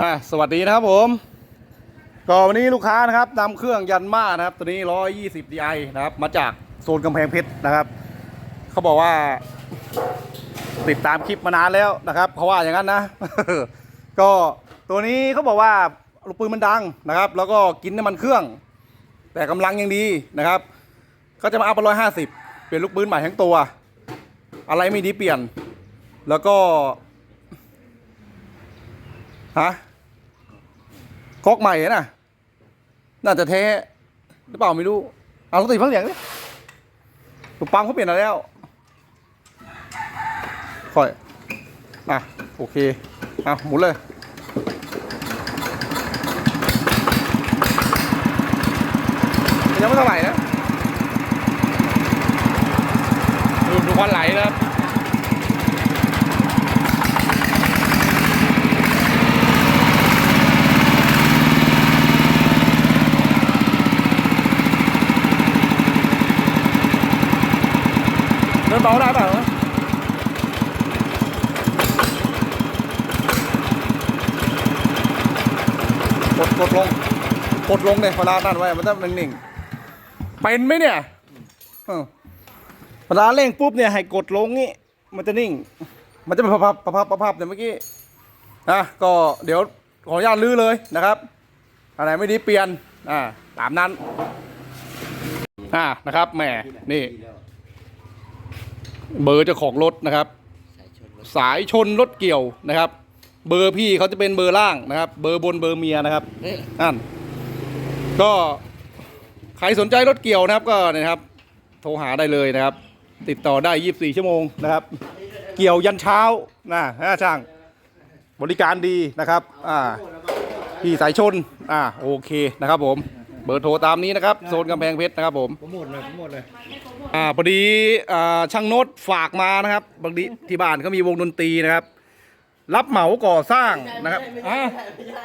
อ่าสวัสดีนะครับผมก็วันนี้ลูกค้านะครับนำเครื่องยันมานะครับ ตัวนี้ 120 di นะครับ มาจากโซนกำแพงเพชรนะครับ เขาบอกว่า ติดตามคลิปมานานแล้วนะครับเขาว่าอย่างนั้นนะ ก็ตัวนี้เขาบอกว่าลูกปืนมันดังนะครับ แล้วก็กินน้ำมันเครื่อง แต่กำลังยังดีนะครับ ก็จะมาอัพร้อยห้าสิบเป็นลูกปืนใหม่ทั้งตัว อะไรไม่ดีเปลี่ยน แล้วก็ ฮะคอกใหม่น่ะ น่าจะเทหรือเปล่าไม่รู้ เอาลองติดฟังเสียงดิถูกปั๊มเขาเปลี่ยนแล้ว ค่อย อะ โอเค อะ หมุนเลยยังไม่เท่าไหร่นะ ดูดูควันไหลนะครับ เดินเบาได้เปล่าวะกดกดลงกดลงเนี่ยเวลานั่นไว้มันจะนิ่งๆเป็นไหมเนี่ยเออเวลาเร่งปุ๊บเนี่ยให้กดลงนี่มันจะนิ่ง มันจะเป็นพับพับพับพับพับเนี่ยเมื่อกี้นะก็เดี๋ยวขออนุญาตลื้อเลยนะครับอะไรไม่ดีเปลี่ยนอ่าตามนั้นอ่านะครับแหมนี่ เบอร์เจ้าของรถนะครับ สายชนรถเกี่ยวนะครับ เบอร์พี่เขาจะเป็นเบอร์ล่างนะครับ เบอร์บนเบอร์เมียนะครับนั่นก็ใครสนใจรถเกี่ยวนะครับก็เนยนะครับ โทรหาได้เลยนะครับ ติดต่อได้ 24 ชั่วโมงนะครับ เกี่ยวยันเช้านะฮะช่างบริการดีนะครับอ่าพี่สายชนอ่าโอเคนะครับผม เบอร์โทรตามนี้นะครับ โซนกำแพงเพชรนะครับผม ผมหมดเลยผมหมดเลย อ่าพอดีอ่าช่างโน้ตฝากมานะครับบางทีที่บ้านเขามีวงดนตรีนะครับ รับเหมาก่อสร้างนะครับอะ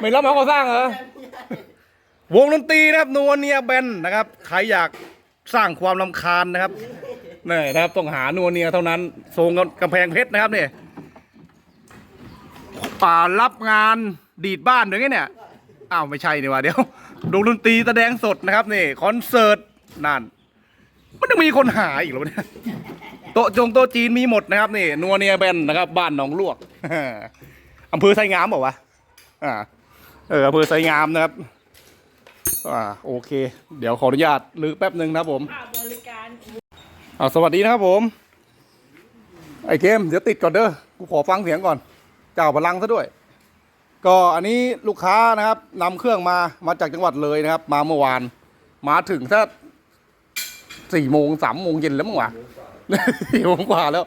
ไม่รับเหมาก่อสร้างเหรอวงดนตรีนะครับนัวเนียแบนนะครับใครอยากสร้างความลำคาญนะครับนี่นะครับต้องหานัวเนียเท่านั้นทรงกำแพงเพชรนะครับเนี่ยอ่ารับงานดีดบ้านด้วยไงเนี่ยอ้าวไม่ใช่นี่ว่าเดี๋ยววงดนตรีแสดงสดนะครับนี่คอนเสิร์ตนั่น มันยังมีคนหาอีกเหรอเนี่ยโต๊ะจงโต๊ะจีนมีหมดนะครับนี่นัวเนียแบนนะครับ บ้านหนองลวกอำเภอไซงามบอกว่าวะอ่าเอออำเภอไซงามนะครับอ่าโอเค เดี๋ยวขออนุญาตลือแป๊บหนึ่งนะครับผมค่าบริการอ่าสวัสดีนะครับผม ไอเกมเดี๋ยวติดก่อนเด้อกูขอฟังเสียงก่อนเจ้าพลังซะด้วย ก็อันนี้ลูกค้านะครับนำเครื่องมามาจากจังหวัดเลยนะครับ มาเมื่อวาน มาถึงถ้า สี่โมงสามโมงเย็นแล้วมั้งวะสี่โมงกว่าแล้ว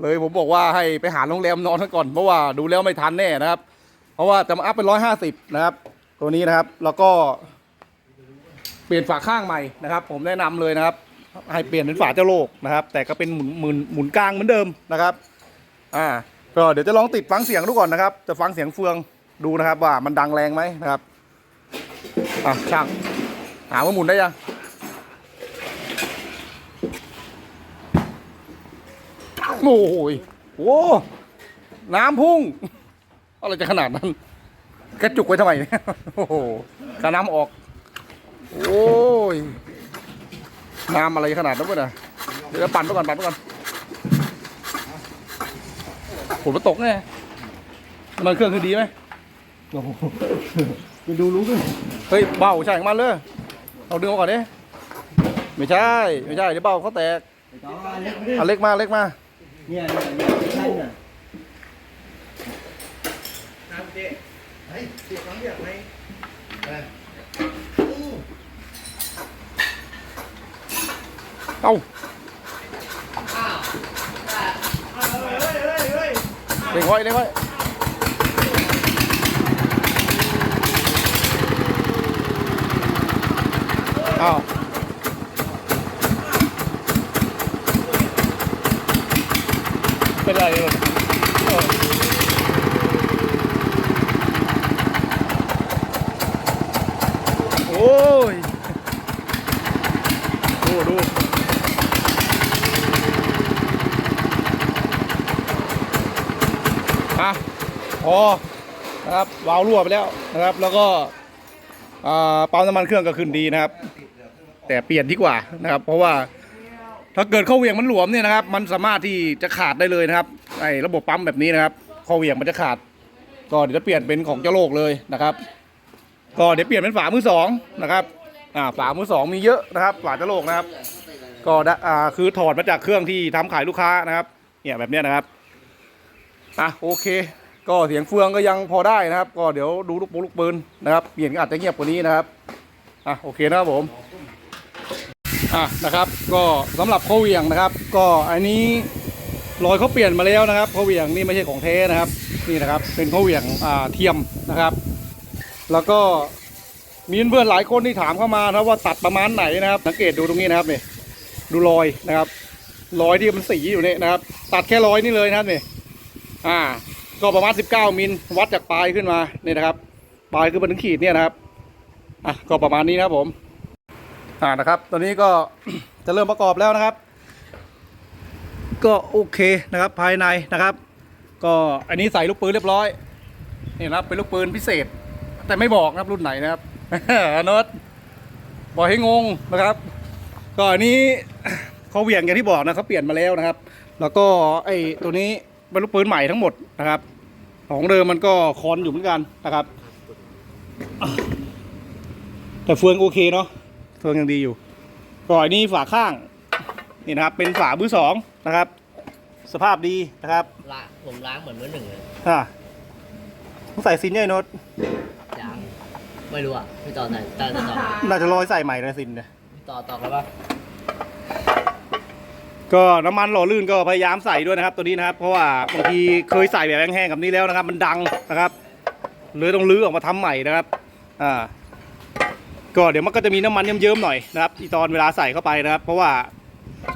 เลยผมบอกว่าให้ไปหาโรงแรมนอนก่อนเพราะว่าดูแล้วไม่ทันแน่นะครับ เพราะว่าจะมาอัพเป็นร้อยห้าสิบนะครับ ตัวนี้นะครับแล้วก็ เปลี่ยนฝาข้างใหม่นะครับ ผมแนะนำเลยนะครับ ให้เปลี่ยนเป็นฝาเจ้าโลกนะครับ แต่ก็เป็นหมุนหมุนหมุนกลางเหมือนเดิมนะครับ อ่าก็เดี๋ยวจะลองติดฟังเสียงดูก่อนนะครับ จะฟังเสียงเฟืองดูนะครับว่ามันดังแรงไหมนะครับอะช่างหาว่าหมุนได้ยัง โอ้โหยโอ้น้ำพุ่ง อะไรจะขนาดนั้น กระจุกไว้ทำไมเนี่ยโอ้โหกระน้ำออก โอ้ยน้ำอะไรขนาดนั้นวะเนี่ยเดี๋ยวปั่นไปก่อนปั่นไปก่อนฝนมันตกแน่น้ำมันเครื่องคือดีไหมไปดูรู้กันเฮ้ยเบาใช่ของมันเลยเอาดึงออกก่อนดิไม่ใช่ ไม่ใช่เดี๋ยวเบาเขาแตกต่อเล็กไม่ได้เอาเล็กมาเล็กมา เนี่ยเนี่ยเนี่ยใช่เนี่ยน้ำเจ๊เฮ้ยเสียบน้ำเสียบไหมเออเอาเฮ้ยเฮ้ยเฮ้ยเล็กไว้เล็กไว้เอาเป็นไรเลยเออโอ้ย ดูดู อะพอนะครับ นะค รั่วไปแล้วนะครับ แล้วก็ปั๊มน้ำมันเครื่องก็ขึ้นดีนะครับ แต่เปลี่ยนดีกว่านะครับ เพราะว่าถ้าเกิดข้อเหวี่ยงมันหลวมเนี่ยนะครับ มันสามารถที่จะขาดได้เลยนะครับไอ้ระบบปั๊มแบบนี้นะครับข้อเหวี่ยงมันจะขาด ก็เดี๋ยวจะเปลี่ยนเป็นของเจ้าโลกเลยนะครับ ก็เดี๋ยวเปลี่ยนเป็นฝามือสองนะครับอ่าฝามือสองมีเยอะนะครับฝาเจ้าโลกนะครับ ก็อ่าคือถอดมาจากเครื่องที่ทำขายลูกค้านะครับ เนี่ยแบบเนี้ยนะครับอะโอเค ก็เสียงเฟืองก็ยังพอได้นะครับ ก็เดี๋ยวดูลูกปูลูกปืนนะครับเปลี่ยนก็อาจจะเงียบกว่านี้นะครับอะโอเคนะครับผมอะนะครับ ก็สำหรับข้อเหวี่ยงนะครับ ก็อันนี้รอยเขาเปลี่ยนมาแล้วนะครับข้อเหวี่ยงนี่ไม่ใช่ของแท้นะครับนี่นะครับ เป็นข้อเหวี่ยงอ่าเทียมนะครับ แล้วก็มีเพื่อนหลายคนที่ถามเข้ามานะว่าตัดประมาณไหนนะครับ สังเกตดูตรงนี้นะครับนี่ดูรอยนะครับรอยที่มันสีอยู่เนี่ยนะครับ ตัดแค่รอยนี่เลยนะครับนี่อ่า ก็ประมาณ 19 มิลวัดจากปลายขึ้นมาเนี่ยนะครับ ปลายคือมันถึงขีดเนี่ยนะครับอะก็ประมาณนี้นะครับผมอ่านะครับ ตอนนี้ก็จะเริ่มประกอบแล้วนะครับ ก็โอเคนะครับภายในนะครับ ก็อันนี้ใส่ลูกปืนเรียบร้อยนี่นะครับเป็นลูกปืนพิเศษ แต่ไม่บอกนะครับรุ่นไหนนะครับโนตบอกให้งงนะครับก็อันนี้เขาเหวี่ยงอย่างที่บอกนะเขาเปลี่ยนมาแล้วนะครับ แล้วก็ไอ้ตัวนี้ เป็นลูกปืนใหม่ทั้งหมดนะครับ ของเดิมมันก็คอนอยู่เหมือนกันนะครับ แต่เฟืองโอเคเนาะเฟืองยังดีอยู่ก็อันนี้ฝาข้างนี่นะครับ เป็นฝามือสองนะครับ สภาพดีนะครับล้างผมล้างเหมือนมือหนึ่งเลยอ่าต้องใส่ซินเนี่ยไอ้โนตยังไม่รู้อะพี่ต่อไหนต่อต่อต่อน่าจะรอยใส่ใหม่นะซินเนี่ยพี่ต่อต่อกันปะ ก็น้ำมันหล่อลื่นก็พยายามใส่ด้วยนะครับ ตัวนี้นะครับ เพราะว่าบางทีเคยใส่แบบแห้งๆกับนี้แล้วนะครับ มันดังนะครับเลยต้องลื้อออกมาทำใหม่นะครับอ่าก็เดี๋ยวมันก็จะมีน้ำมันเยิ้มๆหน่อยนะครับอีตอนเวลาใส่เข้าไปนะครับ เพราะว่า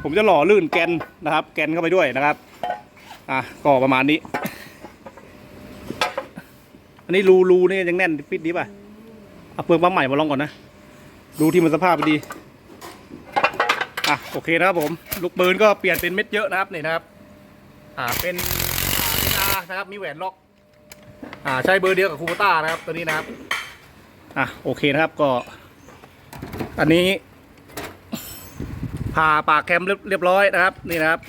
ผมจะหล่อลื่นแกนนะครับ แกนเข้าไปด้วยนะครับอะก็ประมาณนี้ อันนี้รูรูนี่ยังแน่นฟิตดีป่ะเอาเปลืองปั๊มใหม่มาลองก่อนนะดูที่มันสภาพมันดี อะโอเคนะครับผมลูกปืนก็เปลี่ยนเป็นเม็ดเยอะนะครับนี่นะครับ อ่าเป็นอ่าเป็นอานะครับมีแหวนล็อก อ่าใช้เบอร์เดียวกับคูโบต้านะครับตัวนี้นะครับอะโอเคนะครับก็ อันนี้ผ่าปากแคมเรียบเรียบร้อยนะครับนี่นะครับ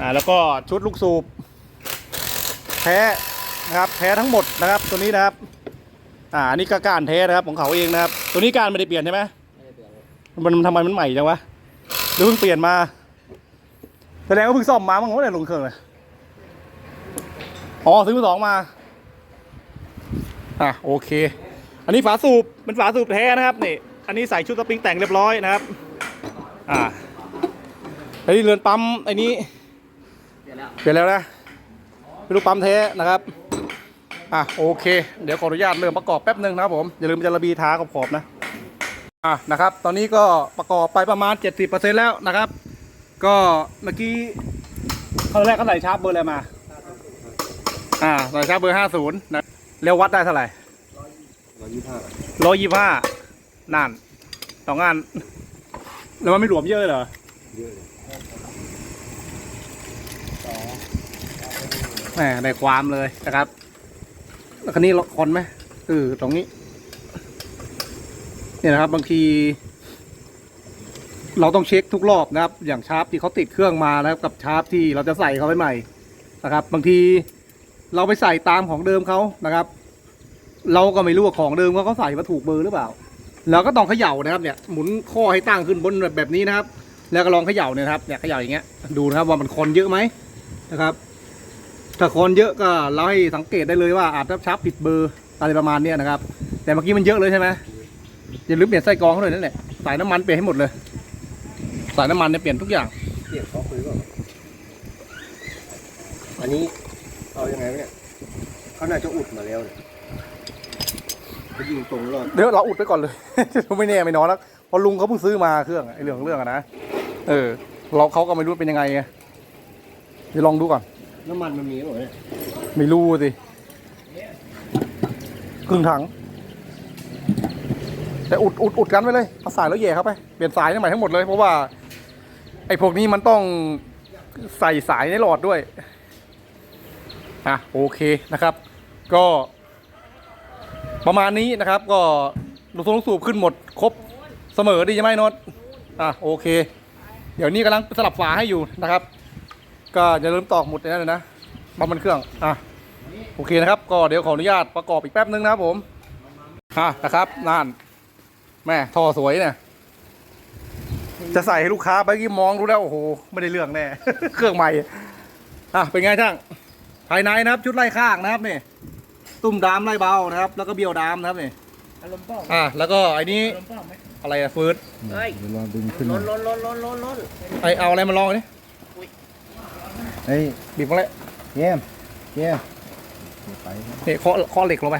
อ่าแล้วก็ชุดลูกสูบแท้นะครับแท้ทั้งหมดนะครับตัวนี้นะครับอ่าอันนี้ก็การแท้นะครับของเขาเองนะครับ ตัวนี้การไม่ได้เปลี่ยนใช่ไหมไม่ได้เปลี่ยนเลยมันทำไมมันใหม่จังวะ หรือเพิ่งเปลี่ยนมา แสดงว่าเพิ่งซ่อมมามั้งไม่ได้ลงเครื่องเลย อ๋อซื้อมือสองมา อะโอเค อันนี้ฝาสูบเป็นฝาสูบแท้นะครับนี่ อันนี้ใส่ชุดสปริงแต่งเรียบร้อยนะครับ อ่าอันนี้เรือนปั๊มไอ้นี้เปลี่ยนแล้วเปลี่ยนแล้วนะเป็นลูกปั๊มแท้นะครับอะโอเค เดี๋ยวขออนุญาตเริ่มประกอบแป๊บหนึ่งนะครับผมอย่าลืมจะระบีท้าขอบๆนะ อะนะครับ ตอนนี้ก็ประกอบไปประมาณ 70%แล้วนะครับ ก็เมื่อกี้ครั้งแรกก็ใส่ชาร์ปเบอร์อะไรมา อ่าใส่ชาร์ปเบอร์ 50 นะแล้ววัดได้เท่าไหร่ร้อยยี่ห้าร้อยยี่ห้านั่นสองงาน แล้วมันไม่หลวมเยอะเหรอเยอะแหมได้ความเลยนะครับ แล้วคันนี้ล็อกคอนไหมเออตรงนี้ เนี่ยนะครับ บางที เราต้องเช็คทุกรอบนะครับ อย่างชาร์ปที่เขาติดเครื่องมานะครับ กับชาร์ปที่เราจะใส่เขาไปใหม่นะครับ บางทีเราไปใส่ตามของเดิมเขานะครับ เราก็ไม่รู้ว่าของเดิมเขาเขาใส่มาถูกเบอร์หรือเปล่าเราก็ต้องเขย่านะครับเนี่ยหมุนข้อให้ตั้งขึ้นบนแบบนี้นะครับ แล้วก็ลองเขย่าเนี่ยครับเนี่ยเขย่าอย่างเงี้ยดูนะครับว่ามันคอนเยอะไหมนะครับ ถ้าคนเยอะก็เราให้สังเกตได้เลยว่าอาจจะชับผิดเบอร์อะไรประมาณเนี้ยนะครับ แต่เมื่อกี้มันเยอะเลยใช่ไหม อย่าลืมเปลี่ยนไส้กรองเขาด้วยนั่นแหละสายน้ำมันเปลี่ยนให้หมดเลย สายน้ำมันเนี่ยเปลี่ยนทุกอย่างเปลี่ยนเขาคุยก่อนอันนี้เอายังไงวะเนี่ยเขาน่าจะอุดมาแล้วเนี่ยเขายิงตรงรอดเดี๋ยวเราอุดไปก่อนเลย ไม่แน่ไม่นอนแล้วเพอลุงเขาเพิ่งซื้อมาเครื่องไอ้เรื่องของเรื่องอะนะเออ เราเขาก็ไม่รู้เป็นยังไงไงเดี๋ยวลองดูก่อนน้ำมันมันมีหรอเนี่ยไม่รู้สิครึ่งถัง แต่อุดอุดอุดกันไว้เลยเอาสายแล้วแย่เข้าไปเปลี่ยนสายใหม่ทั้งหมดเลย เพราะว่า ไอ้พวกนี้มันต้องใส่สายในหลอดด้วยอะโอเคนะครับ ก็ ประมาณนี้นะครับ ก็ลูกทรงลูกสูบขึ้นหมดครบเสมอดีใช่ไหมโนตอะโอเค เดี๋ยวนี้กำลังสลับฝาให้อยู่นะครับ ก็อย่าลืมตอกหมุดในนั้นเลยนะบัมมันเครื่องอะโอเคนะครับ ก็เดี๋ยวขออนุญาตประกอบอีกแป๊บนึงนะครับผมอะนะครับนั่น แม่ท่อสวยเนี่ยจะใส่ให้ลูกค้าไปกี้มองรู้แล้วโอ้โหไม่ได้เรื่องแน่ เครื่องใหม่อะเป็นไงช่างภายในนะครับ ชุดไล่ข้างนะครับนี่ตุ้มดามไล่เบานะครับ แล้วก็เบี้ยวดามนะครับนี่อารมณ์ป้องอะแล้วก็ไอ้นี้อารมณ์ป้องไหมอะไรอะฟืดเฮ้ยเดี๋ยวลองดึงขึ้นล้นล้นล้นล้นล้นล้นไอเอาอะไรมาลองดิเฮ้ยบีบมาเลยเกมเกมไปนี่เคาะเคาะเหล็กลงไป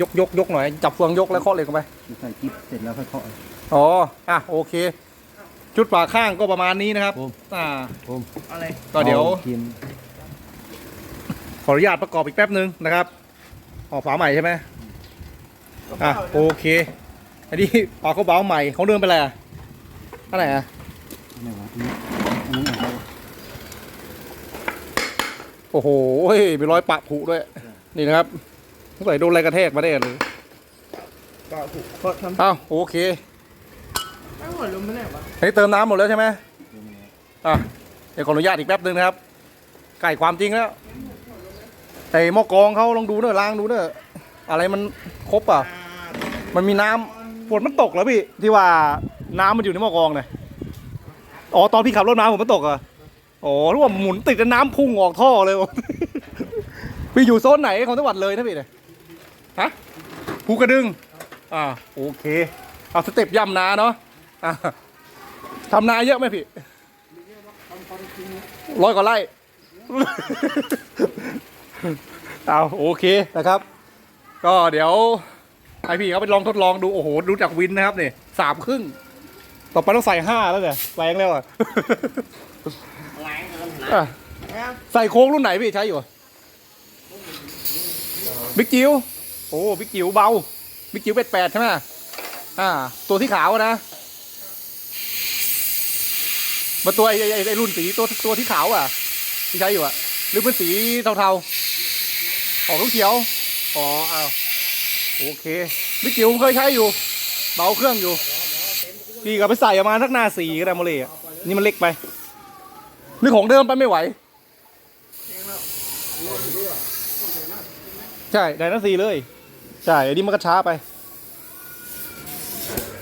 ยกยกยกหน่อย จับเฟืองยกแล้วเคาะเหล็กลงไปใส่กิ๊บเสร็จแล้วค่อยเคาะอ๋ออะโอเค ชุดฝาข้างก็ประมาณนี้นะครับผมอ่าผมอะไรก็เดี๋ยวอาทีมขออนุญาตประกอบอีกแป๊บนึงนะครับออกฝาใหม่ใช่ไหมอะโอเค อันนี้ปากเขาเบาใหม่เขาเดินไปแล้วอะไรอะไม่วะอันนี้อันนี้เอาโอ้โหมีรอยปะผุด้วย นี่นะครับ สงสัยโดนอะไรกระแทกมาได้เลยก็ถูกก็ทำอ้าวโอเคไม่หัวลุมไม่ได้ปะอันนี้เติมน้ำหมดแล้วใช่ไหมอะเดี๋ยวขออนุญาตอีกแป๊บนึงนะครับ ไก่ความจริงแล้วไอ้หม้อกรองเขาลองดูเนอะล้างดูเนอะอะไรมันครบอะ มันมีน้ำฝนมันตกแล้วพี่ที่ว่าน้ำมันอยู่ในหม้อกรองเนี่ยอ๋อตอนพี่ขับรถมาผมมันตกเหรอะอ๋อรู้ว่าหมุนติดแล้วน้ำพุ่งออกท่อเลยพี่อยู่โซนไหนของจังหวัดเลยนะพี่เนี่ย ฮะภูกระดึงอ่าโอเค เอาสเต็ปย่ำนาเนาะอะทำนาเยอะไหมพี่ร้อยกว่าไร่เอาโอเคนะครับ ก็เดี๋ยวให้พี่เขาไปลองทดลองดู โอ้โหดูจากวินนะครับเนี่ยสามครึ่ง ต่อไปต้องใส่ห้าแล้วเนี่ยแรงแล้วอะใส่โค้งรุ่นไหนพี่ใช้อยู่บิ๊กจิ๋ว โอ้บิ๊กจิ๋วเบาบิ๊กจิ๋วเป็ดแปดใช่ไหมอ่า ตัวที่ขาวนะมาตัวไอ้ไอ้ไอ้ไอ้รุ่นสีตัวตัวที่ขาวอะ ที่ใช้อยู่อะ หรือเป็นสีเทาๆออกเขียวอ๋ออ้าวโอเคบิ๊กจิ๋วเคยใช้อยู่ เบาเครื่องอยู่พี่ก็ไปใส่ประมาณสักหน้าสีก็ได้โมเลอะนี่มันเล็กไปนี่ของเดิมไปไม่ไหวใช่ไดนาซีเลย ใช่ อันนี้มันก็ช้าไป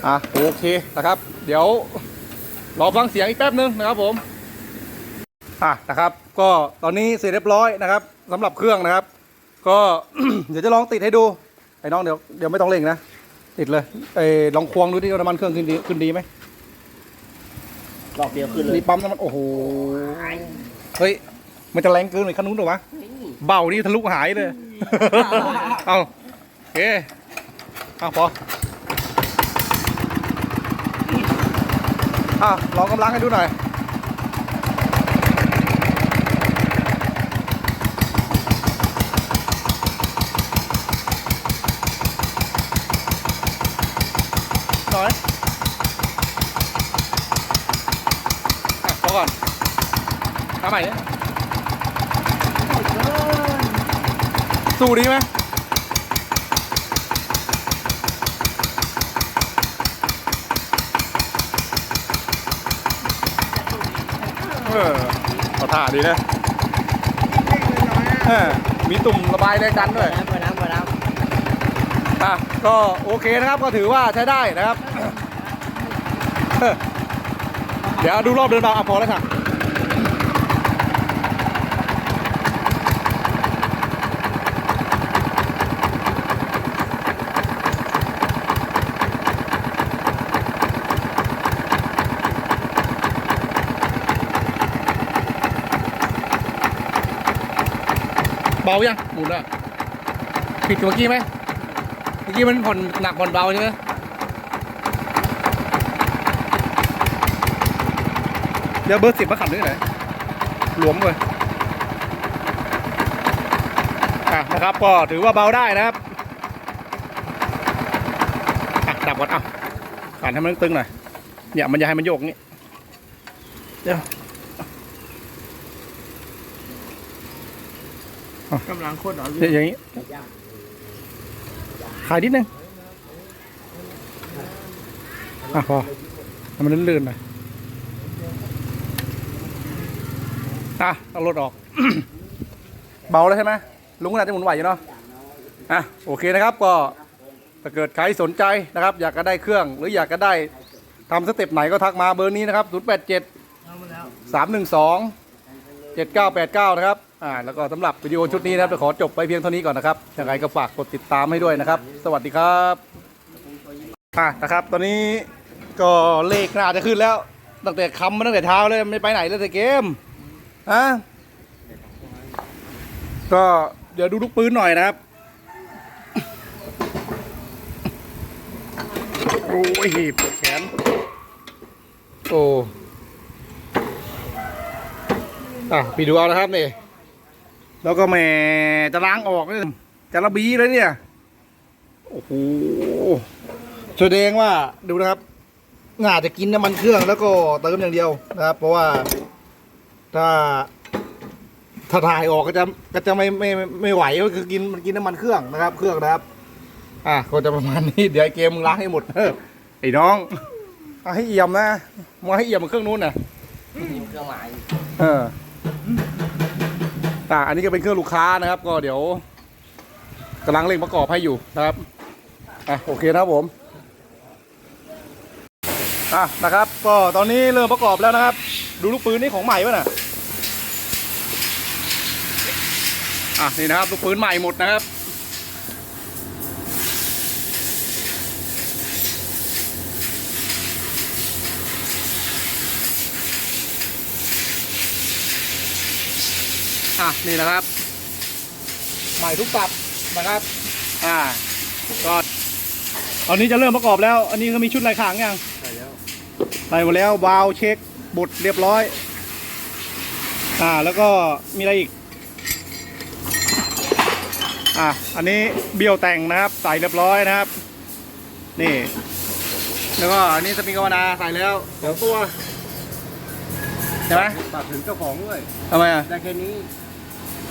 อะโอเคนะครับ เดี๋ยวรอฟังเสียงอีกแป๊บนึงนะครับผมอะนะครับ ก็ตอนนี้เสร็จเรียบร้อยนะครับสำหรับเครื่องนะครับ ก็เดี๋ยวจะลองติดให้ดูไอ้น้องเดี๋ยวเดี๋ยวไม่ต้องเร่งนะติดเลยไอ้ลองควงดูที่น้ำมันเครื่องขึ้นดีขึ้นดีไหมรอบเดียวขึ้นเลยนี่ปั๊มน้ำมันโอ้โหเฮ้ยมันจะแรงเกินหรือคันนู้นหรอวะเบานี่ทะลุหายเลย เอา เคเอาพออะลองกำลังให้ดูหน่อยหน่อยอะพอก่อนทำใหม่เนี่ยสู้ดีไหม ออเอาท่าดีนะเออมีตุ่มระบายแรงดันด้วยน้ำไปน้ำไปน้อะก็โอเคนะครับก็ถือว่าใช้ได้นะครับ เดี๋ยวดูรอบเดินบางอะพอแล้วค่ะายังหมุนอะผิดกว่าเมื่อกี้ไหมเมื่อกี้มันผ่อนหนักผ่อนเบาใช่ไหมเดี๋ยวเบอร์สิบมาขับด้วยไหนหลวมเลยอะนะครับก็ถือว่าเบาได้นะครับอะดับก่อนอะขันให้มันตึงหน่อยเนี่ยมันจะให้มันโยกอย่างงี้เดี๋ยวำ กำลังโคตรหนอนเนี่ยอย่างนี้ย่างขายนิดนึงอะพอให้มันลื่นๆหน่อยอะเอารถออก เบาแล้วใช่ไหมลุงก็น่าจะหมุนไหวอยู่เนาะอะโอเคนะครับก็ถ้าเกิดใครสนใจนะครับ อยากจะได้เครื่องหรืออยากจะได้ทำสเต็ปไหนก็ทักมาเบอร์นี้นะครับ 0 8 7เอามาแล้ว312 7989 นะครับ อ่าแล้วก็สำหรับวิดีโอชุดนี้นะครับจะขอจบไปเพียงเท่านี้ก่อนนะครับยังไงก็ฝากกดติดตามให้ด้วยนะครับ สวัสดีครับอะนะครับ ตอนนี้ก็เลขน่าจะขึ้นแล้ว ตั้งแต่คำมาตั้งแต่เช้าเลยไม่ไปไหนเลยแต่เกมอะก็เดี๋ยวดูลูกปืนหน่อยนะครับโอ้ยปวดแขนโอ้อะพี่ดูเอานะครับนี่ แล้วก็แหม่จะล้างออกนี่จะระบีเลยเนี่ย โอ้โหแสดงว่าดูนะครับน่าจะกินน้ำมันเครื่องแล้วก็เติมอย่างเดียวนะครับ เพราะว่าถ้าถ้าถ่ายออกก็จะก็จะไม่ไม่ไม่ไม่ไหวก็คือกินมันกินน้ำมันเครื่องนะครับ เครื่องนะครับ อะก็จะประมาณนี้เดี๋ยวไอ้เกมมึงล้างให้หมดเออไอ้น้องเอาให้เอี่ยมนะมาให้เอี่ยมเหมือนเครื่องนู้นน่ะมีเครื่องหมายเออ อะอันนี้ก็เป็นเครื่องลูกค้านะครับ ก็เดี๋ยวกำลังเร่งประกอบให้อยู่นะครับอะโอเคนะครับผมอะนะครับ ก็ตอนนี้เริ่มประกอบแล้วนะครับ ดูลูกปืนนี่ของใหม่ป่ะน่ะอะนี่นะครับลูกปืนใหม่หมดนะครับ อะนี่นะครับ ใหม่ทุกปรับนะครับ อ่าก็ตอนนี้จะเริ่มประกอบแล้ว อันนี้ก็มีชุดลายขางยังใช่แล้วใส่หมดแล้ววาล์วเช็คบุดเรียบร้อย อ่าแล้วก็มีอะไรอีก อะอันนี้เบี้ยวแต่งนะครับ ใส่เรียบร้อยนะครับ นี่ แล้วก็อันนี้สปริงกาวนาใส่แล้วสองตัวใช่ไหมฝากถึงเจ้าของด้วยทำไมอะ ได้แค่นี้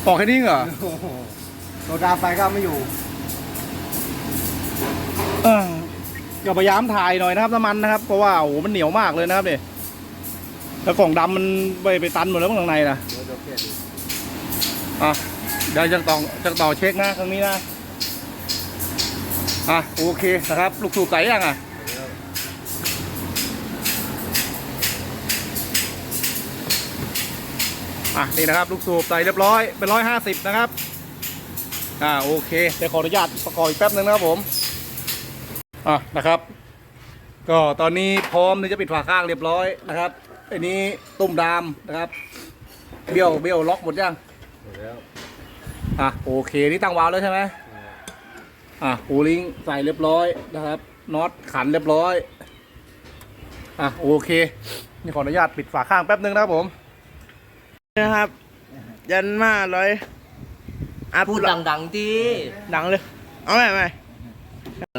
ออกแค่นี้เหรอโอ้โหโซดาไฟก็ไม่อยู่เอออย่าพยายามถ่ายหน่อยนะครับน้ำมันนะครับเพราะว่าโอ้โหมันเหนียวมากเลยนะครับเนี่ยแล้วกล่องดำมันไปไปตันหมดแล้วข้างในนะเดี๋ยวเดี๋ยวแค่ดูอะเดี๋ยวจะต่อจะต่อเช็คนะครั้งนี้นะอะโอเคนะครับ ลูกสูบใส่ยังอะ อะนี่นะครับลูกสูบใส่เรียบร้อยเป็นร้อยห้าสิบนะครับอ่าโอเคเดี๋ยวขออนุญาตประกอบอีกแป๊บนึงนะครับผมอะนะครับ ก็ตอนนี้พร้อมที่จะปิดฝาข้างเรียบร้อยนะครับอันนี้ตุ้มดามนะครับ เบี้ยวเบี้ยวล็อกหมดยังหมดแล้วอะโอเคนี่ตั้งวาล์วแล้วใช่ไหมอะปูลิงใส่เรียบร้อยนะครับน็อตขันเรียบร้อยอะโอเคนี่ขออนุญาตปิดฝาข้างแป๊บนึงนะครับผม นะครับ ยันมาร้อยอะพูดดังๆดิดังเลย เอาใหม่ใหม่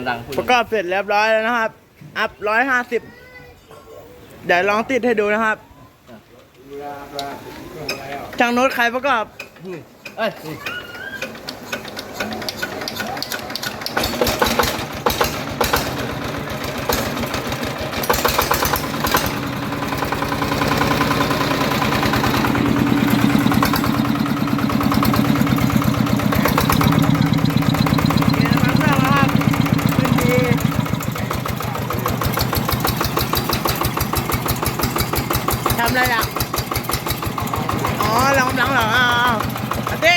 ดังๆพูดประกอบเสร็จเรียบร้อยแล้วนะครับ อัพร้อยห้าสิบเดี๋ยวลองติดให้ดูนะครับช่างโน้ตใครประกอบ เอ้ย เดี๋ยวมันเครื่องนะครับพื้นที่ทำอะไรอะ อ๋อลองกำลังเหรออ้าวอาเต้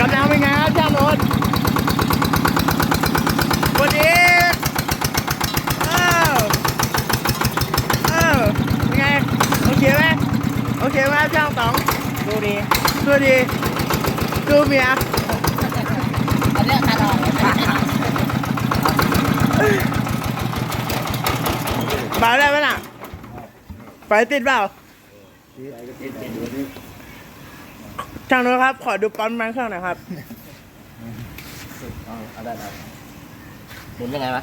กำลังเป็นไงครับช่างโน้ตวันนี้เอ้าวอ้าวเป็นไง โอเคไหมโอเคไหมครับช่างต๋อง ดูดี ดูดี กูเมีย อันเนี้ยตาดอก เบาได้ไหมน่ะไฟติดเปล่าช่างนู้นครับ ขอดูปั๊มมันเครื่องหน่อยครับเอาได้ได้หมุนยังไงวะ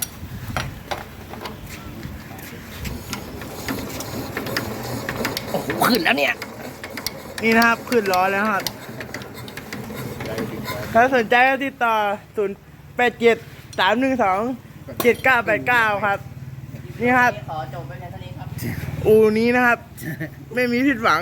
โอ้โหขึ้นแล้วเนี่ย นี่นะครับขึ้นล้อแล้วครับ ถ้าสนใจก็ติดต่อ 0 8 7 3 1 2 7 9 8 9 ครับ นี่ครับ ขอจบไปแค่เท่านี้ครับ อูนี้นะครับ ไม่มีผิดหวัง